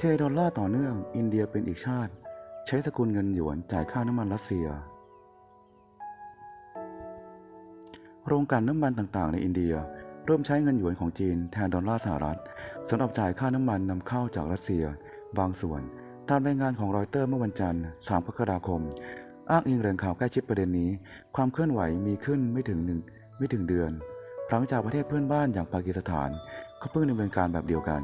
เทดอลลาร์ต่อเนื่อง อินเดียเป็นอีกชาติ ใช้สกุลเงินหยวนจ่ายค่าน้ำมันรัสเซีย โรงกลั่นน้ำมันต่างๆ ในอินเดียเริ่มใช้เงินหยวนของจีนแทนดอลลาร์สหรัฐสำหรับจ่ายค่าน้ำมันนำเข้าจากรัสเซีย บางส่วน ตามรายงานของรอยเตอร์เมื่อวันจันทร์3กรกฎาคม อ้างอิงแหล่งข่าวใกล้ชิดประเด็นนี้ ความเคลื่อนไหวมีขึ้นไม่ถึงหนึ่งไม่ถึงเดือน หลังจากประเทศเพื่อนบ้านอย่างปากีสถานเขาเพิ่งดำเนินการแบบเดียวกัน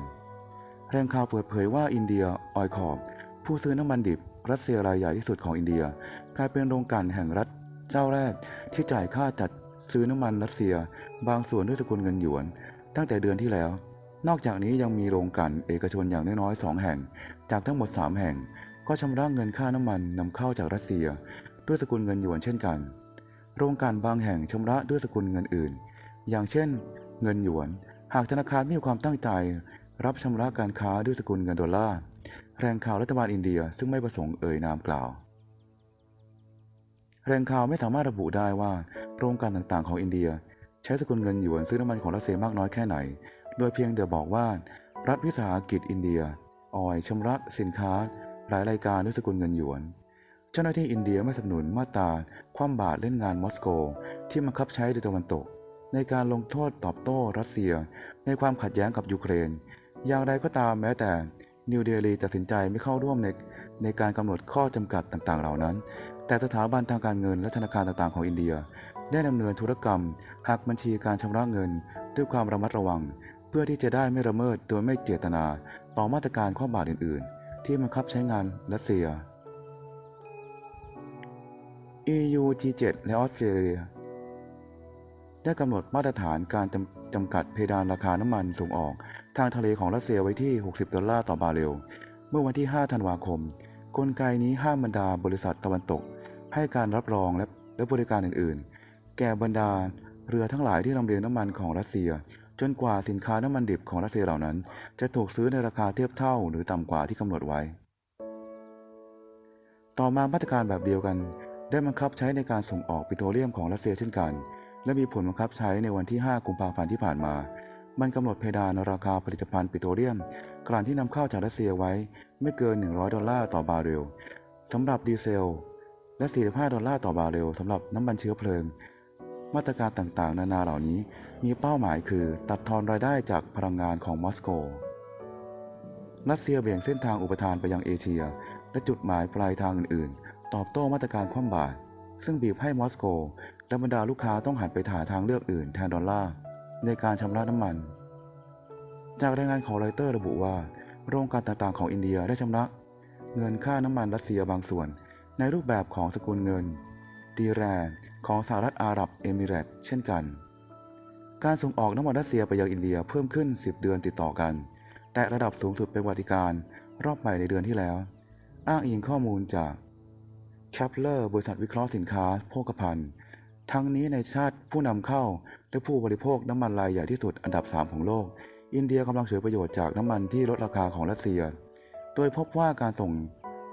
แหล่งข่าวเปิดเผยว่าอินเดียออยคอร์ผู้ซื้อน้ำมันดิบ รัสเซียรายใหญ่ที่สุดของอินเดีย กลายเป็นโรงกลั่นแห่งรัฐเจ้าแรกที่จ่ายค่าจัดซื้อน้ำมันรัสเซีย บางส่วนด้วยสกุลเงินหยวน ตั้งแต่เดือนที่แล้ว นอกจากนี้ยังมีโรงกลั่นเอกชนอย่างน้อยๆสองแห่ง จากทั้งหมด 3 แห่ง ก็ชำระเงินค่าน้ำมันนำเข้าจากรัสเซีย ด้วยสกุลเงินหยวนเช่นกัน โรงกลั่นบางแห่งชำระด้วยสกุลเงินอื่น อย่างเช่น เงินหยวน หากธนาคารมีความตั้งใจ รับชำระการค้าด้วยสกุลเงินดอลลาร์ แรงข่าวรัฐบาลอินเดียซึ่งไม่ประสงค์เอ่ยนามกล่าว แรงข่าวไม่สามารถระบุได้ว่าโรงกลั่นต่างๆของอินเดีย ใช้สกุลเงินหยวนซื้อน้ำมันของรัสเซียมากน้อยแค่ไหน โดยเพียงเดียวบอกว่า รัฐวิสาหกิจอินเดียออยชำระสินค้า หลายรายการด้วยสกุลเงินหยวน เจ้าหน้าที่อินเดียไม่สนับสนุนมาตราคว่ำบาตรเล่นงานมอสโก ที่บังคับใช้โดยตะวันตกในการลงโทษตอบโต้รัสเซียในความขัดแย้งกับยูเครน อย่างไรก็ตามแม้แต่นิวเดลีตัดสินใจไม่เข้าร่วมในในการกำหนดข้อจำกัดต่างๆ เหล่านั้น แต่สถาบันทางการเงินและธนาคารต่างๆ ของอินเดีย ได้ดำเนินธุรกรรมหักบัญชีการชำระเงิน ด้วยความระมัดระวัง เพื่อที่จะได้ไม่ละเมิดโดยไม่เจตนา ต่อมาตรการข้อบาตรอื่น ๆ ที่บังคับใช้งานรัสเซีย EU G7 และออสเตรเลีย ได้กำหนดมาตรฐานการจำจำกัดเพดานราคาน้ำมันส่งออก ทางทะเลของรัสเซียไว้ที่ 60 ดอลลาร์ต่อบาร์เรล เมื่อวันที่ 5 ธันวาคม กลไกนี้ห้ามบรรดาบริษัทตะวันตก ให้การรับรองและและบริการอื่นๆ แก่บรรดาเรือทั้งหลายที่ลำเลียงน้ำมันของรัสเซีย จนกว่าสินค้าน้ำมันดิบของรัสเซียเหล่านั้น จะถูกซื้อในราคาเทียบเท่าหรือต่ำกว่าที่กำหนดไว้ ต่อมามาตรการแบบเดียวกัน ได้บังคับใช้ในการส่งออกปิโตรเลียมของรัสเซียเช่นกัน และมีผลบังคับใช้ในวันที่ 5 กุมภาพันธ์ที่ผ่านมา มันกำหนดเพดานราคาผลิตภัณฑ์ปิโตรเลียมกลั่นที่นำเข้าจากรัสเซียไว้ไม่เกิน 100 ดอลลาร์ต่อบาร์เรลสำหรับดีเซล และ 45 ดอลลาร์ต่อบาร์เรลสำหรับน้ำมันเชื้อเพลิง มาตรการต่างๆ นานาเหล่านี้มีเป้าหมายคือตัดทอนรายได้จากพลังงานของมอสโก รัสเซียเบี่ยงเส้นทางอุปทานไปยังเอเชีย และจุดหมายปลายทางอื่น ๆ ตอบโต้มาตรการคว่ำบาตรซึ่งบีบให้มอสโก และบรรดาลูกค้าต้องหันไปหาทางเลือกอื่นแทนดอลลาร์ในการชำระน้ำมัน จากรายงานของรอยเตอร์ระบุว่าโรงกลั่นต่างๆของอินเดียได้ชำระ เงินค่าน้ำมันรัสเซียบางส่วน ในรูปแบบของสกุลเงินดีแรนของสหรัฐอาหรับเอมิเรตเช่นกัน การส่งออกน้ำมันรัสเซียไปยังอินเดียเพิ่มขึ้น 10 เดือนติดต่อกัน แต่ระดับสูงสุดเป็นวัติการรอบใหม่ในเดือนที่แล้ว อ้างอิงข้อมูลจากแคปเลอร์บริษัทวิเคราะห์สินค้าโภคภัณฑ์ ทั้งนี้ในชาติผู้นำเข้าและผู้บริโภคน้ำมันรายใหญ่ที่สุดอันดับ 3 ของโลก อินเดียกำลังเสียประโยชน์จากน้ำมันที่ลดราคาของรัสเซีย โดยพบว่าการส่ง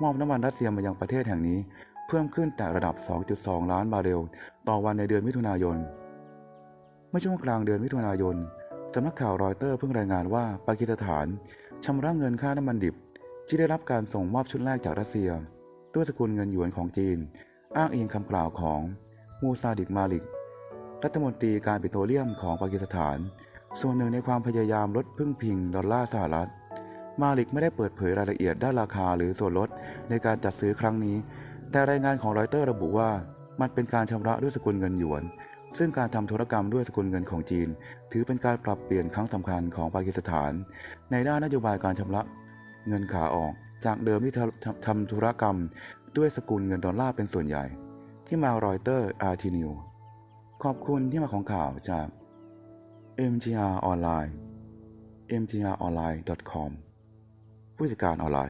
มอบน้ำมันรัสเซียมายังประเทศแห่งนี้ เพิ่มขึ้นจากระดับ 2.2 ล้านบาร์เรล ต่อวันในเดือนมิถุนายน เมื่อช่วงกลางเดือนมิถุนายนสำนักข่าวรอยเตอร์เพิ่งรายงานว่าปากีสถานชำระเงินค่าน้ำมันดิบ ที่ได้รับการส่งมอบชุดแรกจากรัสเซีย ด้วยสกุลเงินหยวนของจีน อ้างอิงคำกล่าวของ มูซาดิกมาลิก รัฐมนตรีการปิโตรเลียมของปากีสถาน ส่วนหนึ่งในความพยายามลดพึ่งพิงดอลลาร์สหรัฐ มาลิกไม่ได้เปิดเผยรายละเอียดด้านราคาหรือส่วนลดในการจัดซื้อครั้งนี้ แต่รายงานของรอยเตอร์ระบุว่า มันเป็นการชำระด้วยสกุลเงินหยวน ซึ่งการทำธุรกรรมด้วยสกุลเงินของจีน ถือเป็นการปรับเปลี่ยนครั้งสำคัญของปากีสถาน ในด้านนโยบายการชำระเงินขาออก จากเดิมที่ทำทำธุรกรรมด้วยสกุลเงินดอลลาร์เป็นส่วนใหญ่ ที่มารอยเตอร์อาร์ทีนิวขอบคุณที่มาของข่าวจาก MGR ออนไลน์ mgronline.com ผู้จัดการออนไลน์